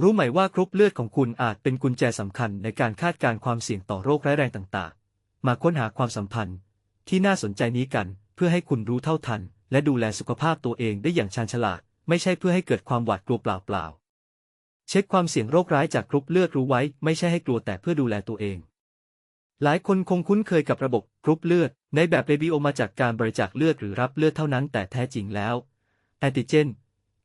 รู้ไหมว่ากรุ๊ปเลือดของคุณอาจเป็นกุญแจสำคัญในการคาดการความเสี่ยงต่อโรคร้ายแรงต่างๆ มาค้นหาความสัมพันธ์ ที่น่าสนใจนี้กัน เพื่อให้คุณรู้เท่าทัน และดูแลสุขภาพตัวเองได้อย่างชาญฉลาด ไม่ใช่เพื่อให้เกิดความหวาดกลัวเปล่าๆ เช็คความเสี่ยงโรคร้ายจากกรุ๊ปเลือดรู้ไว้ ไม่ใช่ให้กลัวแต่เพื่อดูแลตัวเอง หลายคนคงคุ้นเคยกับระบบกรุ๊ปเลือด ในแบบเรบิโอมาจากการบริจาคเลือดหรือรับเลือดเท่านั้นแต่แท้จริงแล้วแอนติเจน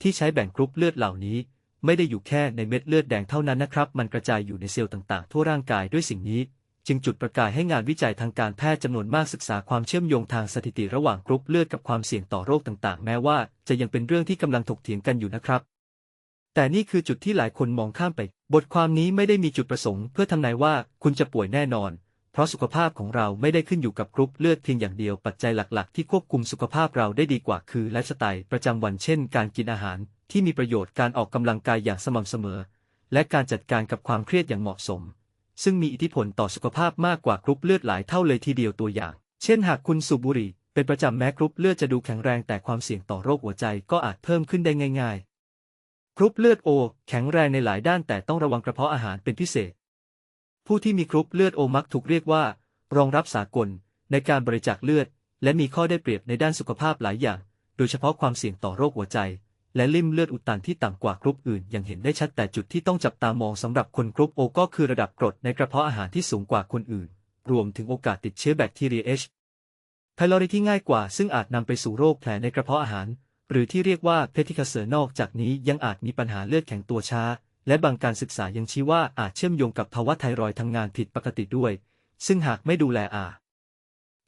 ที่ใช้แบ่งกรุ๊ปเลือดเหล่านี้ ไม่ได้อยู่แค่ในเม็ดเลือดแดงเท่านั้นนะครับ มันกระจายอยู่ในเซลล์ต่างๆ ทั่วร่างกายด้วยสิ่งนี้ จึงจุดประกายให้งานวิจัยทางการแพทย์จำนวนมากศึกษาความเชื่อมโยงทางสถิติระหว่างกรุ๊ปเลือดกับความเสี่ยงต่อโรคต่างๆ แม้ว่าจะยังเป็นเรื่องที่กำลังถกเถียงกันอยู่นะครับ แต่นี่คือจุดที่หลายคนมองข้ามไป บทความนี้ไม่ได้มีจุดประสงค์เพื่อทำนายว่าคุณจะป่วยแน่นอน เพราะสุขภาพของเราไม่ได้ขึ้นอยู่กับกรุ๊ปเลือดเพียงอย่างเดียวปัจจัยหลัก ๆ ที่ควบคุมสุขภาพเราได้ดีกว่าคือไลฟ์สไตล์ประจำวันเช่น การกินอาหาร ที่มีประโยชน์การออกกำลังกายอย่างสม่ำเสมอ และการจัดการกับความเครียดอย่างเหมาะสม ซึ่งมีอิทธิพลต่อสุขภาพมากกว่ากรุ๊ปเลือดหลายเท่าเลยทีเดียวตัวอย่าง เช่นหากคุณสูบบุหรี่เป็นประจำแม้กรุ๊ปเลือดจะดูแข็งแรงแต่ความเสี่ยงต่อโรคหัวใจก็อาจเพิ่มขึ้นได้ง่ายๆกรุ๊ปเลือดโอแข็งแรงในหลายด้านแต่ต้องระวังกระเพาะอาหารเป็นพิเศษ ผู้ที่มีกรุ๊ปเลือดโอมักถูกเรียกว่า รองรับสากล ในการบริจาคเลือด และมีข้อได้เปรียบในด้านสุขภาพหลายอย่าง โดยเฉพาะความเสี่ยงต่อโรคหัวใจ และลิ่มเลือดอุดตันที่ต่ำกว่ากรุ๊ปอื่นยังเห็นได้ชัดแต่จุดที่ต้องจับตามองสำหรับคนกรุ๊ปโอก็คือระดับกรดในกระเพาะอาหารที่สูงกว่าคนอื่น รวมถึงโอกาสติดเชื้อแบคทีเรีย H. pylori ที่ง่ายกว่าซึ่งอาจนำไปสู่โรคแผลในกระเพาะอาหาร หรือที่เรียกว่าเพทิคาเซอร์นอกจากนี้ยังอาจมีปัญหาเลือดแข็งตัวช้า และบางการศึกษายังชี้ว่าอาจเชื่อมโยงกับภาวะไทรอยด์ทำงานผิดปกติด้วย ซึ่งหากไม่ดูแลอาจ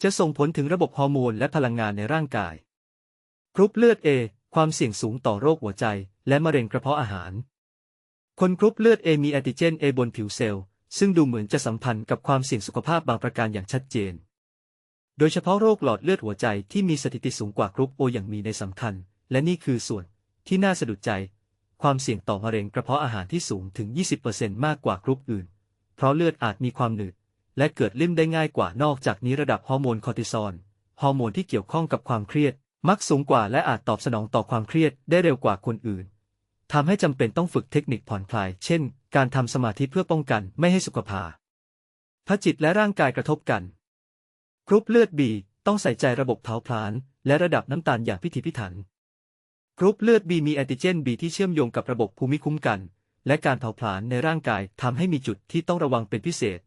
จะส่งผลถึงระบบฮอร์โมนและพลังงานในร่างกาย กรุ๊ปเลือด A ความเสี่ยงสูงต่อโรคหัวใจ และมะเร็งกระเพาะอาหาร คนกรุ๊ปเลือด A มีแอนติเจน A บนผิวเซลล์ซึ่งดูเหมือนจะสัมพันธ์กับความเสี่ยงสุขภาพบางประการอย่างชัดเจน โดยเฉพาะโรคหลอดเลือดหัวใจที่มีสถิติสูงกว่ากรุ๊ป O อย่างมีในสำคัญ และนี่คือส่วนที่น่าสะดุดใจ ความเสี่ยงต่อมะเร็งกระเพาะอาหารที่สูงถึง 20%มากกว่ากรุ๊ปอื่น เพราะเลือดอาจมีความหนืด และเกิดลิ่มได้ง่ายกว่านอกจากนี้ระดับฮอร์โมนคอร์ติซอลฮอร์โมนที่เกี่ยวข้องกับความเครียด มักสูงกว่าและอาจตอบสนองต่อความเครียดได้เร็วกว่าคนอื่นทำให้จำเป็นต้องฝึกเทคนิคผ่อนคลาย เช่น การทำสมาธิเพื่อป้องกันไม่ให้สุขภาพจิตและร่างกายกระทบกัน กรุ๊ปเลือดบีต้องใส่ใจระบบเผาผลาญและระดับน้ำตาลอย่างพิถีพิถัน กรุ๊ปเลือดบีมีแอนติเจนบีที่เชื่อมโยงกับระบบภูมิคุ้มกัน และการเผาผลาญในร่างกายทำให้มีจุดที่ต้องระวังเป็นพิเศษ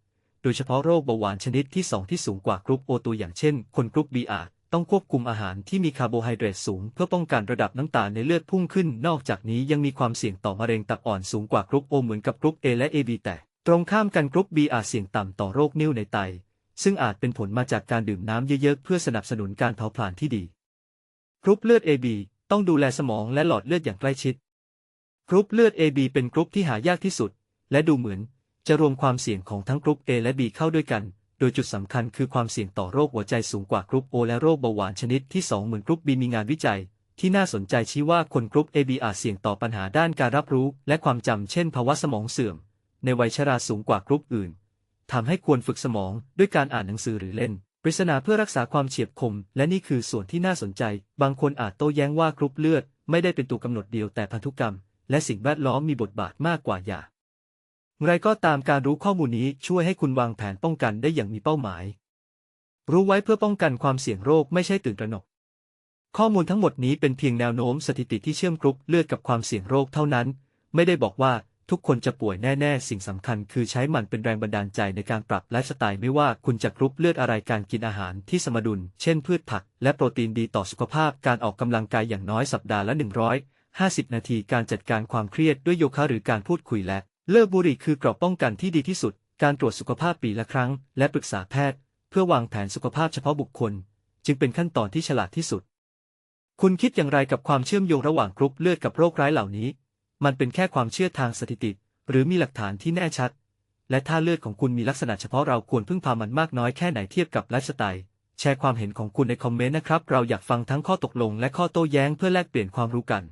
โดยเฉพาะโรคเบาหวานชนิดที่ 2 ที่สูงกว่ากรุ๊ปโอตัวอย่างเช่น คนกรุ๊ปบีอาจ ต้องควบคุมอาหารที่มีคาร์โบไฮเดรตสูง เพื่อป้องกันระดับน้ำตาลในเลือดพุ่งขึ้น นอกจากนี้ยังมีความเสี่ยงต่อมะเร็งตับอ่อนสูงกว่ากรุ๊ปโอเหมือนกับกรุ๊ป A และ AB แต่ ตรงข้ามกันกรุ๊ป B อาจเสี่ยงต่ำต่อโรคนิ่วในไต ซึ่งอาจเป็นผลมาจากการดื่มน้ำเยอะๆเพื่อสนับสนุนการเผาผลาญที่ดีกรุ๊ปเลือด AB ต้องดูแลสมองและหลอดเลือดอย่างใกล้ชิดกรุ๊ปเลือด AB เป็นกรุ๊ปที่หายากที่สุด และดูเหมือนจะรวมความเสี่ยงของทั้งกรุ๊ป A และ B เข้าด้วยกัน โดยจุดสำคัญคือความเสี่ยงต่อโรคหัวใจสูงกว่ากรุ๊ป O และโรคเบาหวานชนิดที่2เหมือนกรุ๊ป B มีงานวิจัย ที่น่าสนใจชี้ว่าคนกรุ๊ป AB อาจเสี่ยงต่อปัญหาด้านการรับรู้ และความจำเช่นภาวะสมองเสื่อม ในวัยชราสูงกว่ากรุ๊ปอื่นทำให้ควรฝึกสมองด้วยการอ่านหนังสือหรือเล่นปริศนาเพื่อรักษาความเฉียบคม และนี่คือส่วนที่น่าสนใจ บางคนอาจโต้แย้งว่ากรุ๊ปเลือด ไม่ได้เป็นตัวกำหนดเดียวแต่พันธุกรรม และสิ่งแวดล้อมมีบทบาทมากกว่าอย่า ไรก็ตามการรู้ข้อมูลนี้ช่วยให้คุณวางแผนป้องกันได้อย่างมีเป้าหมาย รู้ไว้เพื่อป้องกันความเสี่ยงโรคไม่ใช่ตื่นตระหนก ข้อมูลทั้งหมดนี้เป็นเพียงแนวโน้มสถิติที่เชื่อมกรุ๊ปเลือดกับความเสี่ยงโรคเท่านั้น ไม่ได้บอกว่าทุกคนจะป่วยแน่ ๆ สิ่งสำคัญคือใช้มันเป็นแรงบันดาลใจในการปรับไลฟ์สไตล์ไม่ว่าคุณจะกรุ๊ปเลือดอะไรการกินอาหารที่สมดุล เช่นพืชผัก และโปรตีนดีต่อสุขภาพการออกกำลังกายอย่างน้อยสัปดาห์ละ150 นาทีการจัดการความเครียดด้วยโยคะหรือการพูดคุยและ เลิกบุหรี่คือกรอบป้องกันที่ดีที่สุด การตรวจสุขภาพปีละครั้ง และปรึกษาแพทย์ เพื่อวางแผนสุขภาพเฉพาะบุคคล จึงเป็นขั้นตอนที่ฉลาดที่สุด คุณคิดอย่างไรกับความเชื่อมโยงระหว่างกรุ๊ปเลือดกับโรคร้ายเหล่านี้ มันเป็นแค่ความเชื่อทางสถิติ หรือมีหลักฐานที่แน่ชัด และถ้าเลือดของคุณมีลักษณะเฉพาะเราควรพึ่งพามันมากน้อยแค่ไหนเทียบกับไลฟ์สไตล์แชร์ความเห็นของคุณในคอมเมนต์นะครับ เราอยากฟังทั้งข้อตกลงและข้อโต้แย้งเพื่อแลกเปลี่ยนความรู้กัน